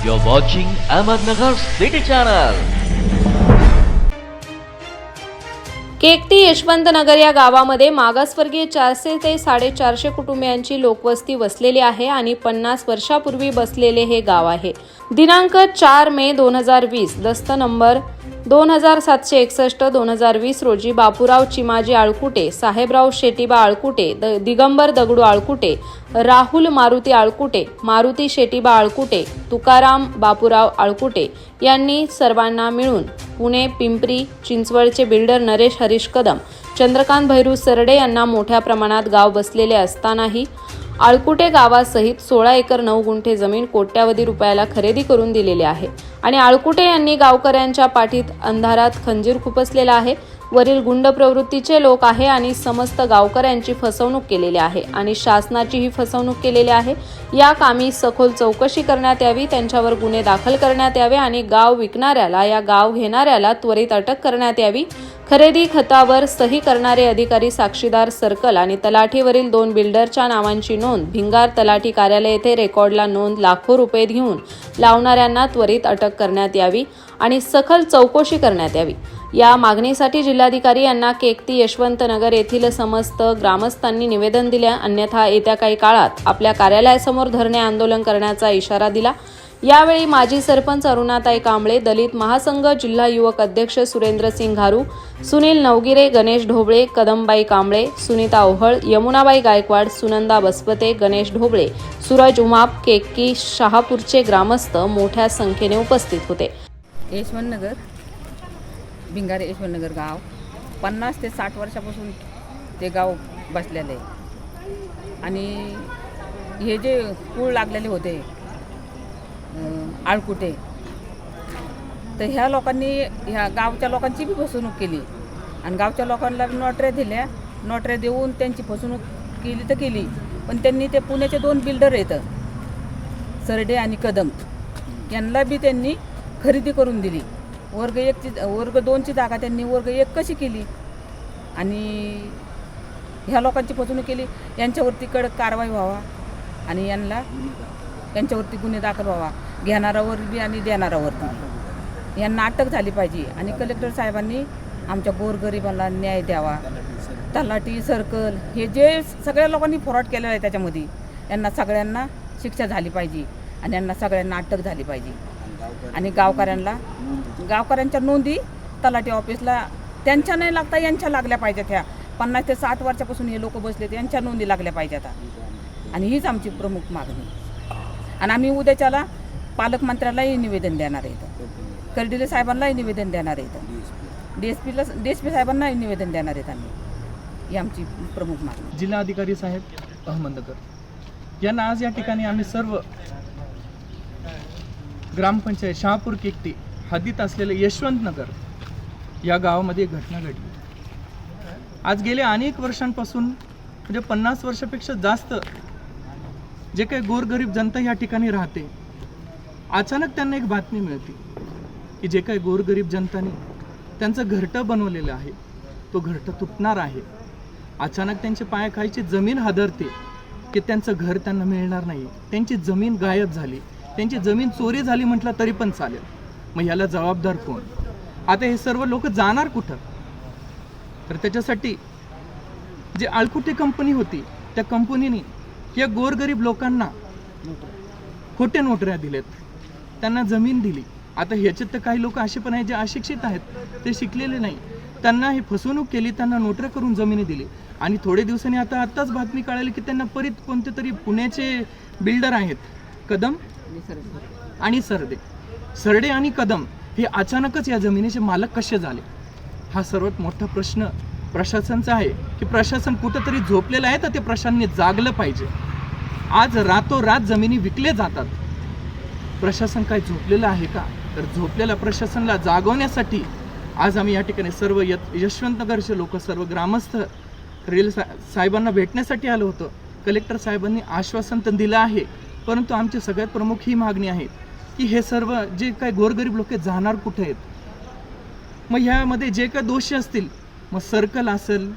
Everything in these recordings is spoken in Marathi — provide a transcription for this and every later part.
You're watching Ahmednagar City Channel. केकटी Yashwantnagar या गावामध्ये मागासवर्गीय चारशे ते साडेचारशे कुटुंबियांची लोकवस्ती वसलेली आहे आणि पन्नास वर्षापूर्वी बसलेले हे गाव आहे दिनांक चार मे दोन हजार वीस दस्त नंबर दोन हजार सातशे एकसष्ट दोन हजार वीस रोजी बापूराव चिमाजी आळकुटे साहेबराव शेटीबा आळकुटे द दिगंबर दगडू आळकुटे राहुल मारुती आळकुटे मारुती शेटीबा आळकुटे तुकाराम बापूराव आळकुटे यांनी सर्वांना मिळून पुणे पिंपरी चिंचवडचे बिल्डर नरेश हरीश कदम चंद्रकांत भैरू सरडे यांना मोठ्या प्रमाणात गाव बसलेले असतानाही आळकुटे गावासहित सोळा एकर नऊ गुंठे जमीन कोट्यावधी रुपयाला खरेदी करून दिलेली आहे. आणि आळकुटे यांनी गावकऱ्यांच्या पाठीत अंधारात खंजीर खुपसलेला आहे. वरील गुंड प्रवृत्तीचे लोक आहे आणि समस्त गावकऱ्यांची फसवणूक केलेली आहे आणि शासनाचीही फसवणूक केलेली आहे. या कामी सखोल चौकशी करण्यात यावी त्यांच्यावर गुन्हे दाखल करण्यात यावे आणि गाव विकणाऱ्याला या गाव घेणाऱ्याला त्वरित अटक करण्यात यावी. खरेदी खतावर सही करणारे अधिकारी साक्षीदार सर्कल आणि तलाठीवरील दोन बिल्डरच्या नावांची नोंद. भिंगार तलाठी कार्यालय येथे रेकॉर्डला नोंद लाखो रुपये घेऊन लावणाऱ्यांना त्वरित अटक करण्यात यावी आणि सखल चौकशी करण्यात यावी. या मागणीसाठी जिल्हाधिकारी यांना केकती यशवंतनगर येथील समस्त ग्रामस्थांनी निवेदन दिले. अन्यथा येत्या काही काळात आपल्या कार्यालयासमोर धरणे आंदोलन करण्याचा इशारा दिला. यावेळी माजी सरपंच अरुणाताई कांबळे दलित महासंघ जिल्हा युवक अध्यक्ष सुरेंद्र सिंग घारू सुनील नवगिरे गणेश ढोबळे कदमबाई कांबळे सुनीता ओहळ यमुनाबाई गायकवाड सुनंदा बसपते गणेश ढोबळे सूरज उमाप केक्की शहापूरचे ग्रामस्थ मोठ्या संख्येने उपस्थित होते. यशवंतनगर भिंगारे यशवंतनगर गाव. पन्नास ते साठ वर्षापासून ते गाव बसलेलं. आहे आणि हे जे कूळ लागलेले होते आळकुटे तर ह्या लोकांनी ह्या गावच्या लोकांची बी फसवणूक केली. आणि गावच्या लोकांना नोटऱ्या दिल्या. नोटऱ्या देऊन त्यांची फसवणूक केली तर केली. पण त्यांनी ते पुण्याचे दोन बिल्डर येतं सरडे आणि कदम. यांना बी त्यांनी खरेदी करून दिली. वर्ग एकची वर्ग दोनची जागा त्यांनी वर्ग एक कशी केली? आणि ह्या लोकांची फसवणूक केली. यांच्यावरती कडक कारवाई व्हावा. आणि यांना यांच्यावरती गुन्हे दाखल व्हावा. घेणारावर बी आणि देणारावरती यांना अटक झाली पाहिजे आणि कलेक्टर साहेबांनी आमच्या गोरगरिबांना न्याय द्यावा. तलाटी सर्कल हे जे सगळ्या लोकांनी फ्रॉड केलेलं आहे त्याच्यामध्ये यांना सगळ्यांना शिक्षा झाली पाहिजे आणि यांना सगळ्यांना अटक झाली पाहिजे. आणि गावकऱ्यांना गावकऱ्यांच्या नोंदी तलाठी ऑफिसला त्यांच्या नाही लागता यांच्या लागल्या पाहिजेत ह्या. पन्नास ते साठ वर्षापासून हे लोक बसलेत यांच्या नोंदी लागल्या पाहिजेत आणि हीच आमची प्रमुख मागणी. आणि आम्ही उद्याच्याला पालकमंत्र्यालाही निवेदन देणार आहे इथं. कर्डिले साहेबांनाही निवेदन देणार आहे इथं. डी एस पीला डी एस पी साहेबांनाही निवेदन देणार आहेत आम्ही ही आमची प्रमुख मागणी. जिल्हाधिकारी साहेब अहमदनगर. यांना आज या ठिकाणी आम्ही सर्व ग्रामपंचायत शहापूर किट्टी हद्दीत असलेले यशवंतनगर या गावामध्ये एक घटना घडली. आज गेल्या अनेक वर्षांपासून म्हणजे पन्नास वर्षापेक्षा जास्त जे काही गोरगरीब जनता या ठिकाणी राहते अचानक त्यांना एक बातमी मिळते की जे काही गोरगरीब जनतानी त्यांचं घरटं बनवलेलं आहे तो घरटं तुटणार आहे. अचानक त्यांच्या पायाखालची जमीन हादरते की त्यांचं घर त्यांना मिळणार नाही. त्यांची जमीन गायब झाली. त्यांची जमीन चोरी झाली म्हटलं तरी पण चालेल. मग ह्याला जबाबदार कोण? आता हे सर्व लोक जाणार कुठं? तर त्याच्यासाठी जे आळकुटे कंपनी होती त्या कंपनीने या गोरगरीब लोकांना खोटे नोटऱ्या दिलेत. त्यांना जमीन दिली. आता ह्याच्यात तर काही लोक असे पण आहेत जे अशिक्षित आहेत ते शिकलेले नाही. त्यांना ही फसवणूक केली त्यांना नोटऱ्या करून जमिनी दिली. आणि थोडे दिवसांनी आता आत्ताच बातमी कळाली की त्यांना परत कोणते तरी पुण्याचे बिल्डर आहेत. कदम आणि सरडे सरडे आणि कदम हे अचानकच या जमिनीचे मालक कसे झाले? हा सर्वात मोठा प्रश्न प्रशासनचा आहे की प्रशासन कुठंतरी झोपलेलं आहे तर ते प्रशासनाने जागलं पाहिजे. आज रातोरात जमिनी विकले जातात. प्रशासन काय झोपलेलं आहे का? तर झोपलेल्या प्रशासनाला जागवण्यासाठी आज आम्ही या ठिकाणी सर्व य यशवंतनगरचे लोक सर्व ग्रामस्थ रेल सा साहेबांना भेटण्यासाठी आलो होतो. कलेक्टर साहेबांनी आश्वासन तर दिलं आहे परंतु आमची सगळ्यात प्रमुख ही मागणी आहे की हे सर्व जे काही गोरगरीब लोक जाणार कुठे आहेत? मग ह्यामध्ये जे काही दोषी असतील मग सर्कल असेल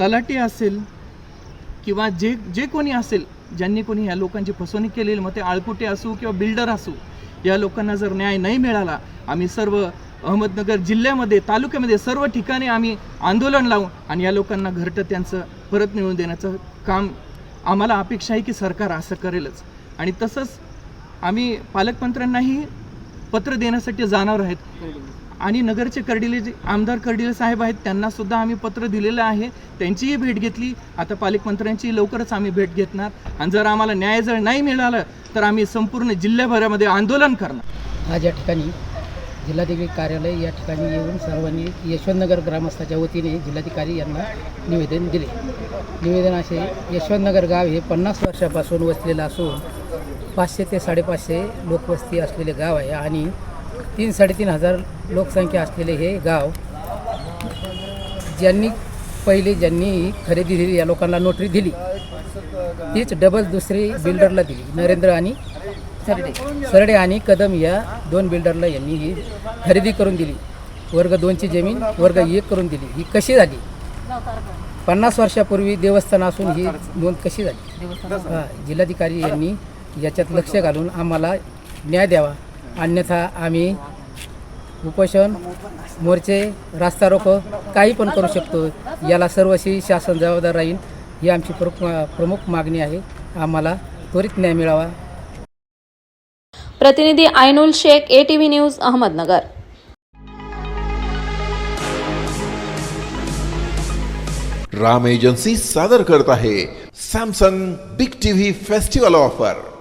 तलाठी असेल किंवा जे जे कोणी असेल ज्यांनी कोणी ह्या लोकांची फसवणूक केलेली मग ते आळकुटे असू किंवा बिल्डर असू या लोकांना जर न्याय नाही मिळाला आम्ही सर्व अहमदनगर जिल्ह्यामध्ये तालुक्यामध्ये सर्व ठिकाणी आम्ही आंदोलन लावून आणि या लोकांना घरटं त्यांचं परत मिळवून देण्याचं काम आम्हाला अपेक्षा आहे की सरकार असं करेलच. आणि तसंच आम्ही पालकमंत्र्यांनाही पत्र देण्यासाठी जाणार आहेत. आणि नगरचे कर्डिले जे आमदार कर्डिले साहेब आहेत त्यांना सुद्धा आम्ही पत्र दिलेलं आहे. त्यांचीही भेट घेतली. आता पालकमंत्र्यांची लवकरच आम्ही भेट घेणार आणि जर आम्हाला न्याय जर नाही मिळालं तर आम्ही संपूर्ण जिल्ह्याभरामध्ये आंदोलन करणार. आज या ठिकाणी जिल्हाधिकारी कार्यालय या ठिकाणी येऊन सर्वांनी यशवंतनगर ग्रामस्थाच्या वतीने जिल्हाधिकारी यांना निवेदन दिले. निवेदन असे यशवंतनगर गाव हे पन्नास वर्षापासून वसलेलं असून पाचशे ते साडेपाचशे लोकवस्ती असलेले गाव आहे आणि तीन साडेतीन हजार लोकसंख्या असलेले हे गाव ज्यांनी पहिले ज्यांनी खरेदी दिली या लोकांना नोटरी दिली. तीच डबल दुसरी बिल्डरला दिली नरेंद्र आणि सरडे. सरडे आणि कदम या दोन बिल्डरला यांनी ही खरेदी करून दिली. वर्ग दोनची जमीन वर्ग एक करून दिली. ही कशी झाली? पन्नास वर्षापूर्वी देवस्थान असून ही नोंद कशी झाली? हा, जिल्हाधिकारी यांनी याच्यात लक्ष घालून आम्हाला न्याय द्यावा. अन्यथा आम्ही उपोषण मोर्चे रास्ता रोको काही पण करू शकतो. याला सर्वशी शासन जबाबदार राहील ही आमची प्रमुख प्रमुख मागणी आहे. आम्हाला त्वरित न्याय मिळावा. प्रतिनिधी Ainul Shaikh A T V news Ahmednagar. Ram agency सादर करत आहे Samsung big TV festival offer.